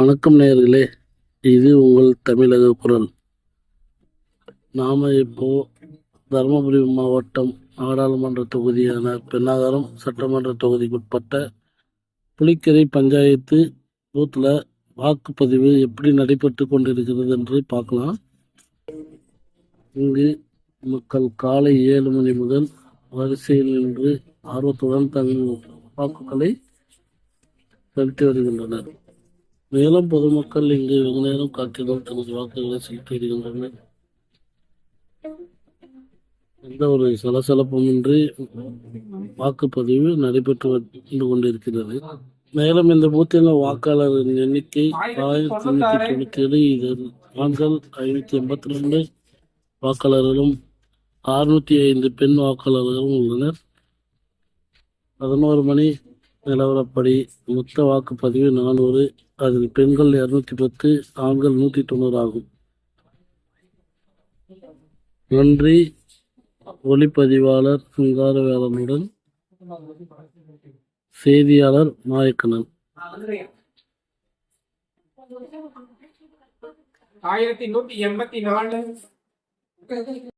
வணக்கம் நேயர்களே இது உங்கள் தமிழக குரல். நாம் இப்போ தருமபுரி மாவட்டம் நாடாளுமன்ற தொகுதியான பெண்ணாகரம் சட்டமன்ற தொகுதிக்குட்பட்ட புலிக்கரை பஞ்சாயத்து பூத்தில் வாக்குப்பதிவு எப்படி நடைபெற்று கொண்டிருக்கிறது என்று பார்க்கலாம். இங்கு மக்கள் காலை ஏழு மணி முதல் வரிசையில் நின்று ஆர்வத்துடன் தங்கள் வாக்குகளை செலுத்தி வருகின்றனர். மேலும் பொதுமக்கள் இங்கு வெகு நேரம் காத்திருந்து தனது வாக்குகளை செலுத்தி வருகின்றனர் எந்த ஒரு சலசலப்புமின்றி வாக்குப்பதிவு நடைபெற்று வந்து கொண்டிருக்கிறது. மேலும் இந்த பூத்தில் வாக்காளரின் எண்ணிக்கை ஆயிரத்தி எண்ணூத்தி தொண்ணூத்தி ஏழு இதில் ஆண்கள் ஐநூத்தி எண்பத்தி ரெண்டு வாக்காளர்களும் அறுநூத்தி ஐந்து பெண் வாக்காளர்களும் உள்ளனர். பதினோரு மணி நிலவரப்படி மொத்த வாக்குப்பதிவு நானூறு அதில் பெண்கள் இருநூத்தி பத்து ஆண்கள் நூற்றி தொண்ணூறு ஆகும். நன்றி. ஒளிப்பதிவாளர் சிங்காரவேலனுடன் செய்தியாளர் நாயக்கனன் ஆயிரத்தி நூத்தி எண்பத்தி நாலு.